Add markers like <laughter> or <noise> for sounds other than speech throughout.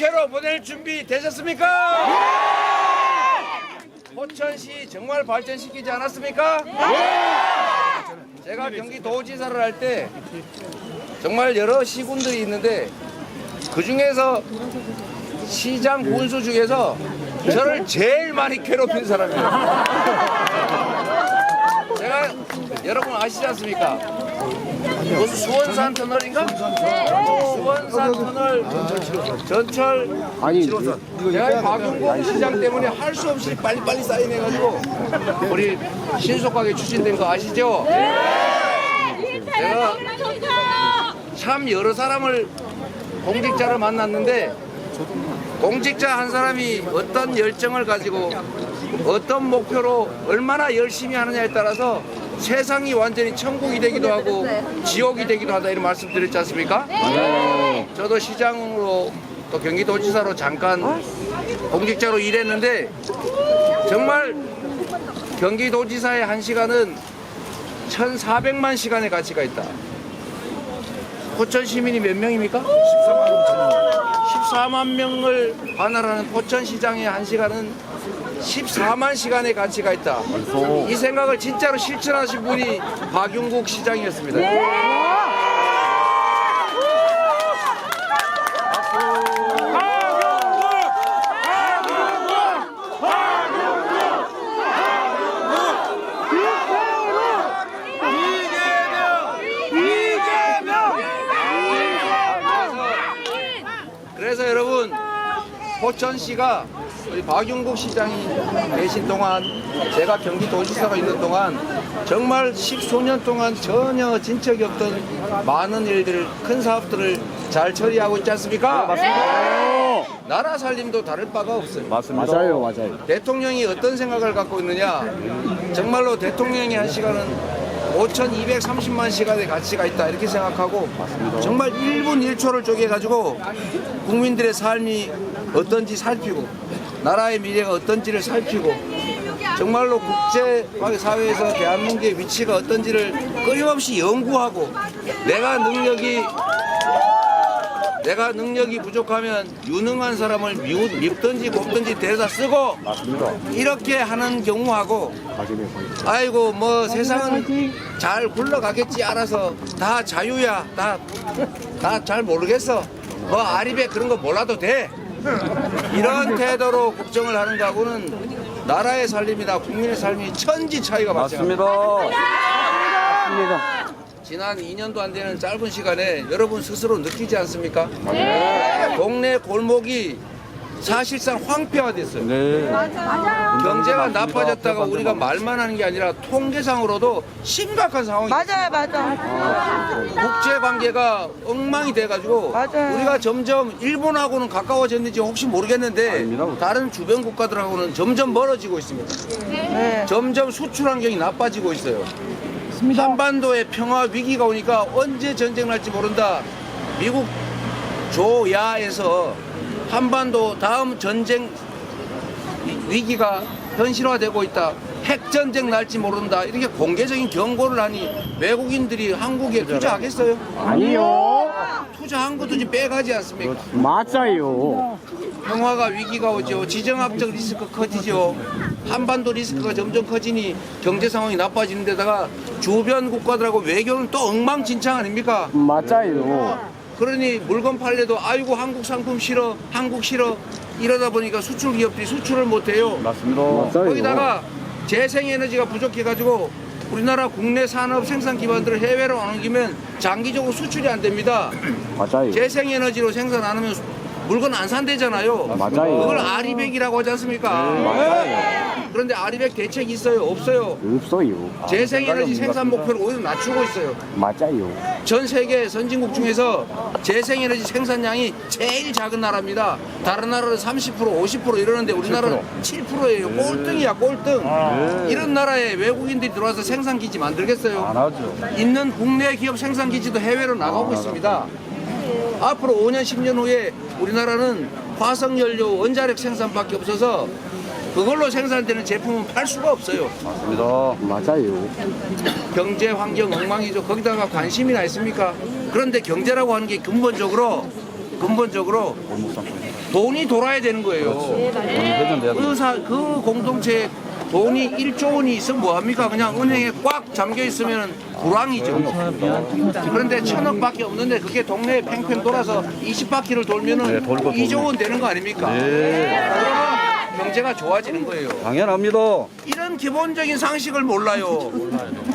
국회로 보낼 준비 되셨습니까? 포천시 정말 발전시키지 않았습니까? 제가 경기도지사를 할 때 정말 여러 시군들이 있는데 그 중에서 시장 군수 중에서 저를 제일 많이 괴롭힌 사람이에요. 제가 여러분 아시지 않습니까? 무슨 수원산 터널인가? 수원산 터널. 전철. 아니, 7호선. 이거 제가 이거 박용공 시장 때문에 할 수 없이 빨리빨리 사인해가지고 우리 신속하게 추진된 거 아시죠? 제가 참 여러 사람을 공직자를 만났는데 공직자 한 사람이 어떤 열정을 가지고 어떤 목표로 얼마나 열심히 하느냐에 따라서 세상이 완전히 천국이 되기도 하고 지옥이 되기도 하다 이런 말씀 드렸지 않습니까? 저도 시장으로 또 경기도지사로 잠깐 공직자로 일했는데 정말 경기도지사의 한 시간은 1,400만 시간의 가치가 있다. 포천 시민이 몇 명입니까? 14만 명을 관할하는 포천시장의 한 시간은 14만 시간의 가치가 있다. 이 생각을 진짜로 실천하신 분이 박용국 시장이었습니다. 그래서 여러분 포천시가 우리 박용국 시장이 계신 동안 제가 경기도지사가 있는 동안 정말 십수년 동안 전혀 진척이 없던 많은 일들을 큰 사업들을 잘 처리하고 있지 않습니까? 나라 살림도 다를 바가 없어요. 맞습니다. 맞아요, 맞아요. 대통령이 어떤 생각을 갖고 있느냐 정말로 대통령이 한 시간은 5,230만 시간의 가치가 있다 이렇게 생각하고 정말 1분 1초를 쪼개가지고 국민들의 삶이 어떤지 살피고 나라의 미래가 어떤지를 살피고 정말로 국제 사회에서 대한민국의 위치가 어떤지를 끊임없이 연구하고 내가 능력이 내가 능력이 부족하면 유능한 사람을 미우- 밉든지 곱든지 데려다 쓰고. 이렇게 하는 경우하고. 아이고 뭐 세상은 잘 굴러가겠지 알아서 다 자유야 다 다 잘 모르겠어 뭐 아리배 그런 거 몰라도 돼 이런 태도로 국정을 하는 거하고는 나라의 살림이나 국민의 삶이 천지 차이가 발생합니다. 맞습니다. 지난 2년도 안 되는 짧은 시간에 여러분 스스로 느끼지 않습니까? 동네 골목이 사실상 황폐화됐어요. 네. 경제가 나빠졌다가 우리가 말만 하는 게 아니라 통계상으로도 심각한 상황이 맞아요, 맞아. 국제 관계가 엉망이 돼가지고 맞아요. 우리가 점점 일본하고는 가까워졌는지 혹시 모르겠는데 아닙니다. 다른 주변 국가들하고는 점점 멀어지고 있습니다. 네. 점점 수출 환경이 나빠지고 있어요. 한반도에 평화 위기가 오니까 언제 전쟁 날지 모른다. 미국 조야에서 한반도 다음 전쟁 위- 위기가 현실화되고 있다. 핵 전쟁 날지 모른다. 이렇게 공개적인 경고를 하니 외국인들이 한국에 투자하겠어요? 아니요. 투자한 것도 지금 빼가지 않습니까? 맞아요. 평화가 위기가 오죠. 지정학적 리스크 커지죠. 한반도 리스크가 점점 커지니 경제 상황이 나빠지는 데다가 주변 국가들하고 외교는 또 엉망진창 아닙니까? 맞아요. 그러니 물건 팔래도 아이고 한국 상품 싫어, 한국 싫어 이러다 보니까 수출 기업들이 수출을 못 해요. 맞습니다. 맞아요. 거기다가 재생에너지가 부족해가지고 우리나라 국내 산업 생산 기반들을 해외로 안 옮기면 장기적으로 수출이 안 됩니다. 맞아요. 재생에너지로 생산 안 하면 물건 안 산대잖아요. 맞아요. 그걸 아리백이라고 하지 않습니까? 맞아요. 그런데 아리백 대책이 있어요? 없어요. 없어요. 재생에너지 생산 목표를 오히려 낮추고 있어요. 맞아요. 전 세계 선진국 중에서 재생에너지 생산량이 제일 작은 나라입니다. 다른 나라는 30% 50% 이러는데 우리나라는 7%예요. 꼴등이야 꼴등. 이런 나라에 외국인들이 들어와서 생산기지 만들겠어요? 하죠. 있는 국내 기업 생산 기지도 해외로 나가고 있습니다. 앞으로 5년, 10년 후에 우리나라는 화석 연료 원자력 생산밖에 없어서 그걸로 생산되는 제품은 팔 수가 없어요. 맞습니다. 맞아요. 경제 환경 엉망이죠. 거기다가 관심이나 있습니까? 그런데 경제라고 하는 게 근본적으로 근본적으로 돈이 돌아야 되는 거예요. 그, 사, 그 공동체에 돈이 1조 원이 있으면 뭐합니까? 그냥 은행에 꽉 잠겨 있으면 불황이죠. 그런데 천억밖에 없는데 그게 동네에 팽팽 돌아서 20바퀴를 돌면은 2조 원 되는 거 아닙니까? 그러면 경제가 좋아지는 거예요. 당연합니다. 이런 기본적인 상식을 몰라요.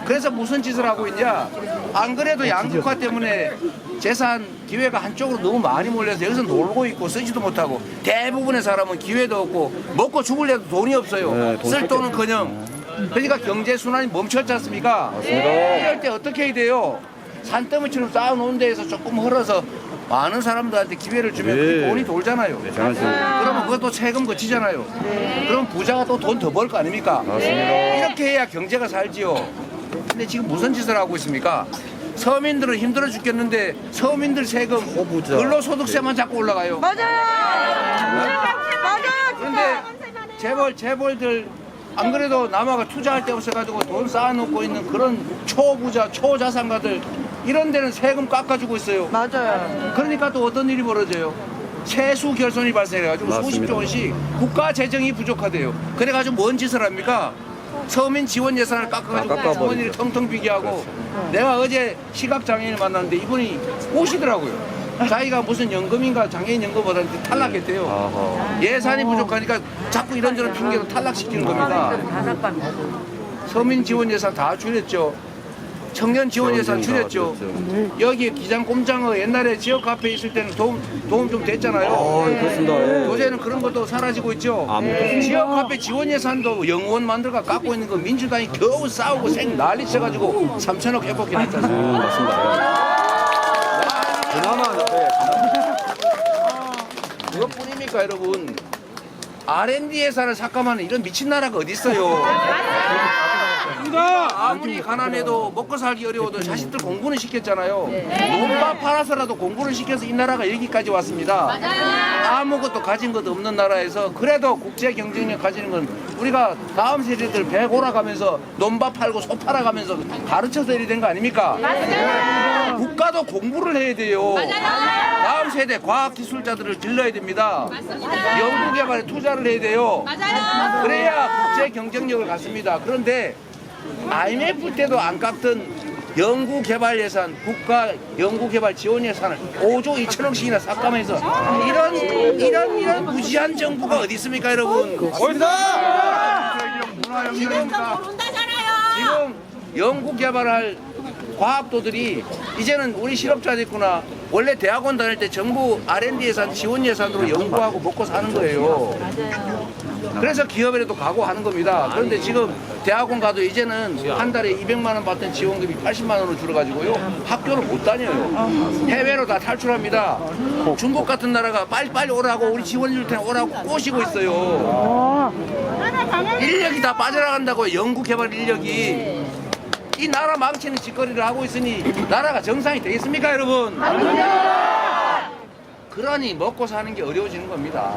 그래서 무슨 짓을 하고 있냐? 안 그래도 양극화 때문에 재산 기회가 한쪽으로 너무 많이 몰려서 여기서 놀고 있고 쓰지도 못하고 대부분의 사람은 기회도 없고 먹고 죽을래도 돈이 없어요. 네, 돈 쓸 돈은-커녕. 그러니까 경제 순환이 멈췄지 않습니까? 이럴 때 어떻게 해야 돼요? 산더미처럼 쌓아놓은 데에서 조금 흘러서 많은 사람들한테 기회를 주면 그 네. 돈이 돌잖아요. 장하십니다. 그러면 그것도 세금 거치잖아요. 그럼 부자가 또 돈 더 벌 거 아닙니까? 이렇게 해야 경제가 살지요. 근데 지금 무슨 짓을 하고 있습니까? 서민들은 힘들어 죽겠는데 서민들 세금 근로소득세만 자꾸 올라가요. 맞아요. 맞아요. 그런데 재벌 재벌들 안 그래도 남아가 투자할 데 없어가지고 돈 쌓아놓고 있는 그런 초부자 초자산가들 이런 데는 세금 깎아주고 있어요. 맞아요. 그러니까 또 어떤 일이 벌어져요? 세수 결손이 발생해가지고 맞습니다. 수십조 원씩 국가 재정이 부족하대요. 그래가지고 뭔 짓을 합니까? 서민 지원 예산을 깎아가지고 아, 깎아버리죠. 주머니를 텅텅 비게 하고 내가 어제 시각장애인을 만났는데 이분이 오시더라고요. 자기가 무슨 연금인가 장애인 연금 받았는데 탈락했대요. 아하. 예산이 부족하니까 자꾸 이런저런 핑계로 탈락시키는 겁니다. 서민 지원 예산 다 줄였죠. 청년 지원 예산 줄였죠. 여기 기장 꼼장어 옛날에 지역 카페 있을 때는 도움 도움 좀 됐잖아요. 아, 그렇습니다. 예. 요새는 그런 것도 사라지고 있죠. 아, 네. 지역 카페 지원 예산도 영원 만들어가 깎고 있는 거 민주당이 겨우 싸우고 생 난리 쳐가지고 3천억 회복해 냈잖아요. 음, 맞습니다. 예. 그나마 네. 그것뿐입니까 여러분? R&D 예산을 삭감하는 이런 미친 나라가 어디 있어요? 아무리 가난해도 먹고 살기 어려워도 자식들 공부는 시켰잖아요. 논밭 팔아서라도 공부를 시켜서 이 나라가 여기까지 왔습니다. 아무것도 가진 것 없는 나라에서 그래도 국제 경쟁력 가지는 건 우리가 다음 세대들 배 골아가면서 논밭 팔고 소 팔아가면서 가르쳐서 이리 된거 아닙니까? 국가도 공부를 해야 돼요. 다음 세대 과학기술자들을 길러야 됩니다. 연구 개발에 투자를 해야 돼요. 그래야 국제 경쟁력을 갖습니다. 그런데 IMF 때도 안 깎던 연구개발 예산, 국가 연구개발 지원 예산을 5조 2천억씩이나 삭감해서 이런 이런 이런 무지한 정부가 어디 있습니까, 여러분? 지금 지금 연구 개발할 과학도들이 이제는 우리 실업자 됐구나. 원래 대학원 다닐 때 정부 R&D 예산 지원 예산으로 연구하고 먹고 사는 거예요. 그래서 기업에도 가고 하는 겁니다. 그런데 지금 대학원 가도 이제는 한 달에 200만 원 받던 지원금이 80만 원으로 줄어가지고요. 학교를 못 다녀요. 해외로 다 탈출합니다. 중국 같은 나라가 빨리빨리 오라고 우리 지원 줄 테니 오라고 꼬시고 있어요. 인력이 다 빠져나간다고 연구 개발 인력이 이 나라 망치는 짓거리를 하고 있으니 나라가 정상이 되겠습니까 여러분? 그러니 먹고 사는 게 어려워지는 겁니다.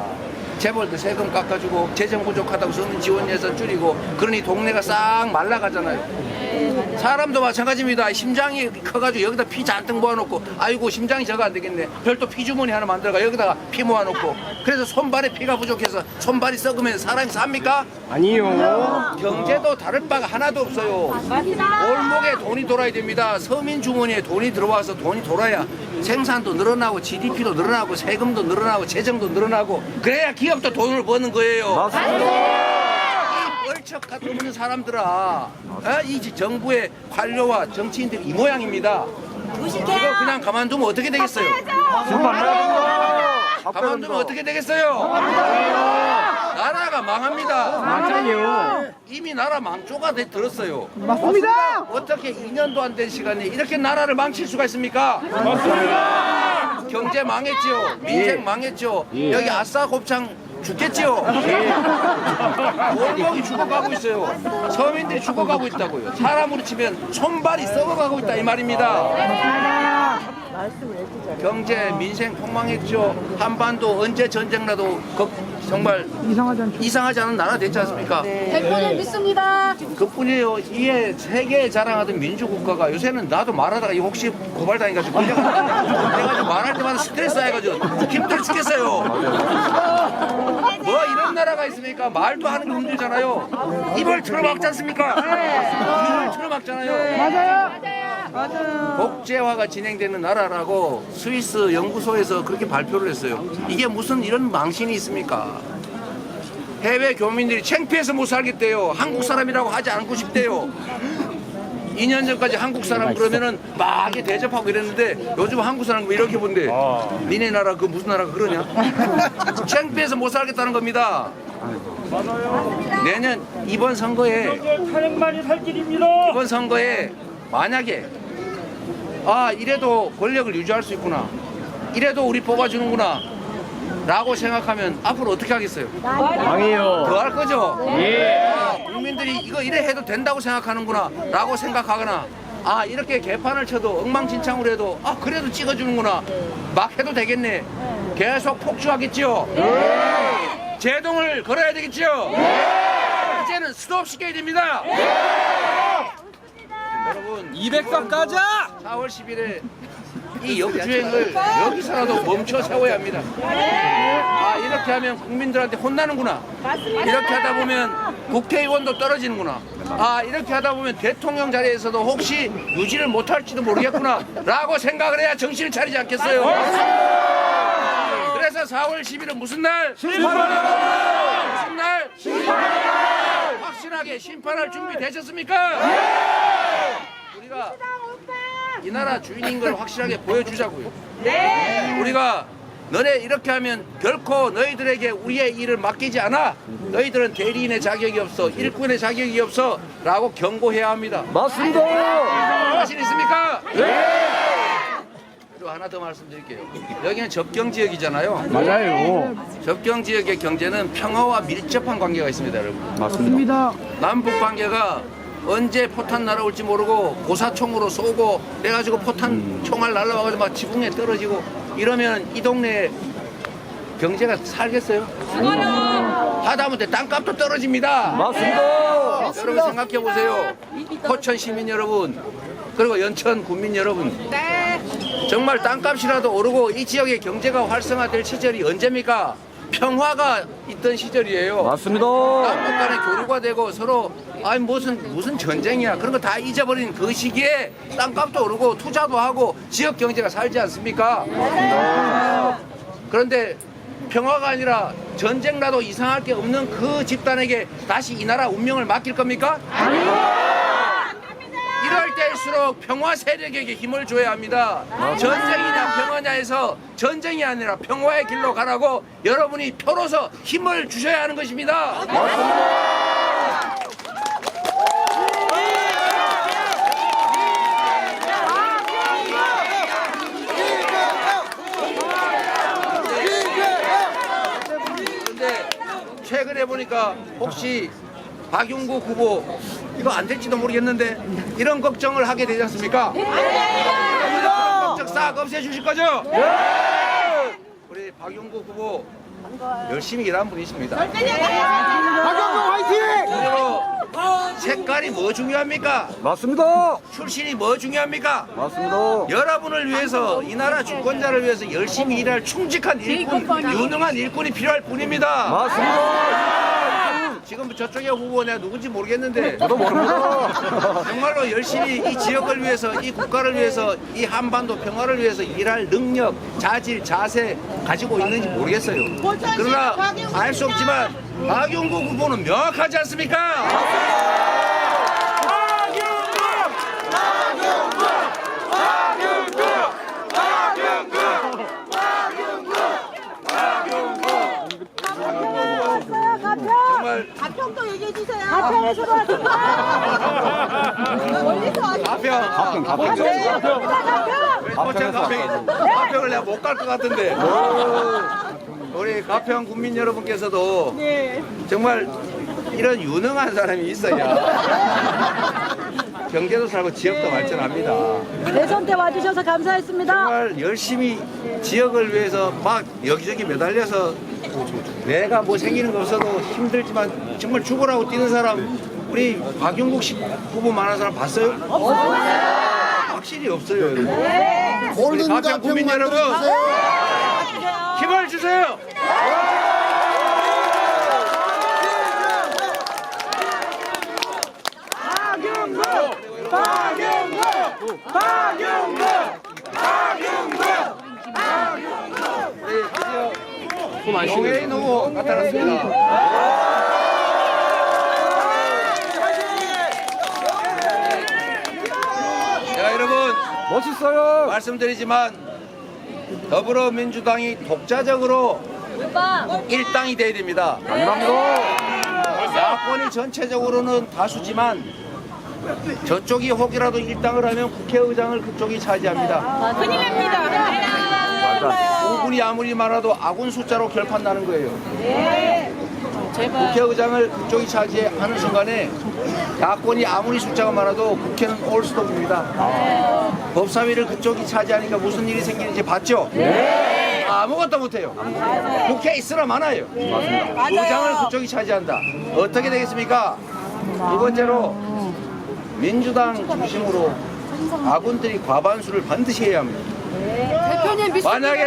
재벌도 세금 깎아주고 재정 부족하다고 서민 지원 예산 줄이고 그러니 동네가 싹 말라가잖아요. 사람도 마찬가지입니다. 심장이 커가지고 여기다 피 잔뜩 모아놓고 아이고 심장이 저거 안 되겠네. 별도 피주머니 하나 만들어가 여기다가 피 모아놓고 그래서 손발에 피가 부족해서 손발이 썩으면 사람이 삽니까? 아니요. 경제도 다를 바가 하나도 없어요. 골목에 돈이 돌아야 됩니다. 서민 주머니에 돈이 들어와서 돈이 돌아야 생산도 늘어나고 GDP도 늘어나고 세금도 늘어나고 재정도 늘어나고 그래야 기업도 돈을 버는 거예요. 맞습니다. 이 뻘척 같은 없는 사람들아, 어? 이 정부의 관료와 정치인들이 이 모양입니다. 이거 그냥 가만두면 어떻게 되겠어요? 가만두면 어떻게 되겠어요? 나라가 망합니다. 맞아요. 이미 나라 망조가 돼 들었어요. 맞습니다. 어떻게 2년도 안 된 시간에 이렇게 나라를 망칠 수가 있습니까? 맞습니다. 경제 망했지요. 민생 망했죠. 여기 아싸 곱창 죽겠지요. 골목이 죽어가고 있어요. 서민들이 죽어가고 있다고요. 사람으로 치면 손발이 썩어가고 있다 이 말입니다. 경제 민생 폭망했죠. 한반도 언제 전쟁 나도 걱- 정말 이상하지 않은 나라 됐지 않습니까? 대표님 믿습니다. 그뿐이에요. 이에 세계에 자랑하던 민주국가가 요새는 나도 말하다가 이 혹시 고발당해가지고 걸려가지고 내가 말할 때마다 스트레스 해가지고 힘들어 죽겠어요. 뭐 이런 나라가 있습니까? 말도 하는 게 힘들잖아요. 입을 틀어막지 않습니까? 입을 틀어막잖아요. 국제화가 진행되는 나라라고 스위스 연구소에서 그렇게 발표를 했어요. 이게 무슨 이런 망신이 있습니까? 해외 교민들이 창피해서 못 살겠대요. 한국 사람이라고 하지 않고 싶대요. 2년 전까지 한국 사람 그러면은 막 대접하고 이랬는데 요즘 한국 사람 왜 이렇게 본대? 니네 나라 그 무슨 나라가 그러냐? <laughs> 창피해서 못 살겠다는 겁니다. 내년 이번 선거에 탄핵만이 살 길입니다. 이번 선거에 만약에 아 이래도 권력을 유지할 수 있구나. 이래도 우리 뽑아주는구나. 라고 생각하면 앞으로 어떻게 하겠어요? 망해요. 더 할 거죠? 예. 아, 국민들이 이거 이래 해도 된다고 생각하는구나. 라고 생각하거나 아 이렇게 개판을 쳐도 엉망진창으로 해도 아 그래도 찍어주는구나. 막 해도 되겠네. 계속 폭주하겠지요? 제동을 걸어야 되겠지요? 이제는 스톱 시켜야 됩니다 여러분 200석 가자. 4월 10일에 이 역주행을 여기서라도 멈춰 세워야 합니다. 아 이렇게 하면 국민들한테 혼나는구나. 이렇게 하다 보면 국회의원도 떨어지는구나. 아 이렇게 하다 보면 대통령 자리에서도 혹시 유지를 못할지도 모르겠구나. 라고 생각을 해야 정신을 차리지 않겠어요. 그래서 4월 10일은 무슨 날? 무슨 날? 확실하게 심판할 준비 되셨습니까? 이 나라 주인인 걸 확실하게 보여주자고요. 우리가 너네 이렇게 하면 결코 너희들에게 우리의 일을 맡기지 않아. 너희들은 대리인의 자격이 없어. 일꾼의 자격이 없어. 라고 경고해야 합니다. 맞습니다. 자신 있습니까? 그리고 하나 더 말씀드릴게요. 여기는 접경 지역이잖아요. 맞아요. 접경 지역의 경제는 평화와 밀접한 관계가 있습니다, 여러분. 맞습니다. 남북 관계가 언제 포탄 날아올지 모르고 고사총으로 쏘고 그래가지고 포탄 총알 날라와가지고 막 지붕에 떨어지고 이러면 이 동네 경제가 살겠어요? 하다못해 땅값도 떨어집니다. 맞습니다. 여러분 생각해 보세요. 포천 시민 여러분 그리고 연천 군민 여러분 정말 땅값이라도 오르고 이 지역의 경제가 활성화될 시절이 언제입니까? 평화가 있던 시절이에요. 맞습니다. 남북 간에 교류가 되고 서로 아니 무슨 무슨 전쟁이야 그런 거 다 잊어버린 그 시기에 땅값도 오르고 투자도 하고 지역 경제가 살지 않습니까? 그런데 평화가 아니라 전쟁 나도 이상할 게 없는 그 집단에게 다시 이 나라 운명을 맡길 겁니까? 때 일수록 평화 세력에게 힘을 줘야 합니다. 전쟁이냐 평화냐에서 전쟁이 아니라 평화의 길로 가라고 여러분이 표로서 힘을 주셔야 하는 것입니다. 그런데 최근에 보니까 혹시 박용구 후보 이거 안 될지도 모르겠는데 이런 걱정을 하게 되지 않습니까? 걱정 싹 없애 주실 거죠? 우리 박용구 후보 열심히 일한 분이십니다. 박영국 화이팅! 그리고 색깔이 뭐 중요합니까? 맞습니다. 출신이 뭐 중요합니까? 맞습니다. 여러분을 위해서 이 나라 주권자를 위해서 열심히 일할 충직한 일꾼, 유능한 일꾼이 필요할 뿐입니다. 맞습니다. 지금 저쪽에 후보 내가 누군지 모르겠는데 저도 모릅니다. <laughs> 정말로 열심히 이 지역을 위해서 이 국가를 위해서 이 한반도 평화를 위해서 일할 능력, 자질, 자세 가지고 있는지 모르겠어요. 그러나 알 수 없지만 박용국 후보는 명확하지 않습니까? 정말 가평도 얘기 해 주세요. 가평에서도 왔습니다. 멀리서 왔습니다. 가평, 가평, 가평. 포천 가평, 가평을 내가 못 갈 것 같은데. 우리 가평 국민 여러분께서도 정말 이런 유능한 사람이 있어야 경제도 살고 지역도 발전합니다. 대선 때 와주셔서 감사했습니다. 정말 열심히 지역을 위해서 막 여기저기 매달려서 내가 뭐 생기는 거 없어도 힘들지만 정말 죽으라고 뛰는 사람 우리 박용국 씨 후보 만난 사람 봤어요? 확실히 없어요. 여러분. 우리 가평 국민 여러분 힘을 주세요. 용해인 후보 나타났습니다. 자 여러분 멋있어요. 말씀드리지만 더불어민주당이 독자적으로 일당이 돼야 됩니다. 야권이 전체적으로는 다수지만 저쪽이 혹이라도 일당을 하면 국회의장을 그쪽이 차지합니다. 큰일 납니다. 오군이 아무리 많아도 아군 숫자로 결판나는 거예요. 국회의장을 그쪽이 차지하는 순간에 야권이 아무리 숫자가 많아도 국회는 올스톱입니다. 법사위를 그쪽이 차지하니까 무슨 일이 생기는지 봤죠? 아무것도 못해요. 국회 있으나 많아요. 의장을 그쪽이 차지한다. 어떻게 되겠습니까? 두 번째로 민주당 중심으로 아군들이 과반수를 반드시 해야 합니다. 만약에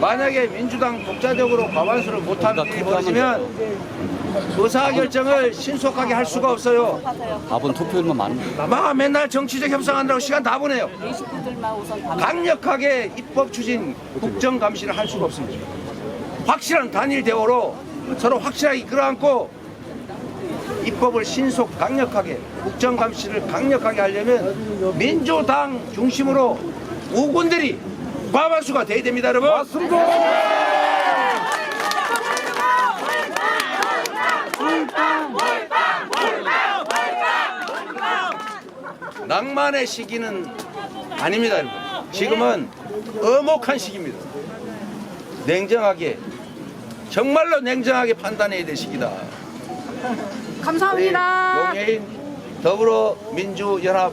만약에 민주당 독자적으로 과반수를 못하는 일이 벌어지면 의사 결정을 신속하게 할 수가 없어요. 밥은 투표율만 많은 막 맨날 정치적 협상한다고 시간 다 보내요. 강력하게 입법 추진, 국정 감시를 할 수가 없습니다. 확실한 단일 대화로 서로 확실하게 끌어안고 입법을 신속 강력하게 국정 감시를 강력하게 하려면 민주당 중심으로 우군들이 과반수가 돼야 됩니다, 여러분. 낭만의 시기는 아닙니다, 여러분. 지금은 엄혹한 시기입니다. 냉정하게, 정말로 냉정하게 판단해야 될 시기다. 감사합니다. 용해인 더불어민주연합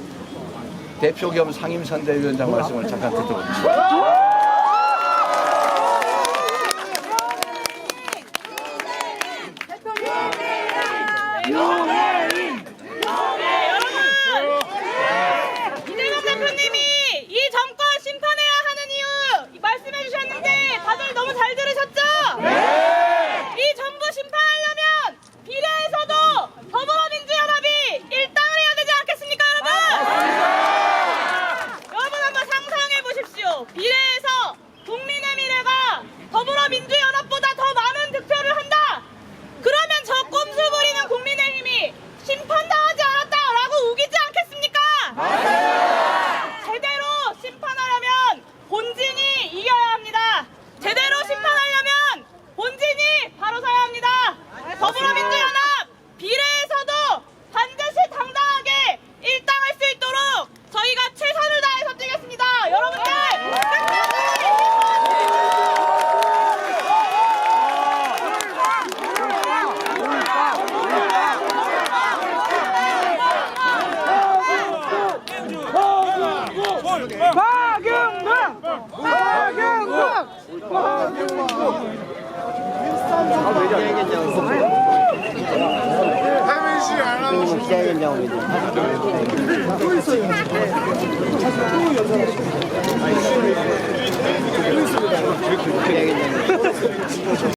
대표 겸 상임선대위원장 말씀을 잠깐 듣도록 하겠습니다.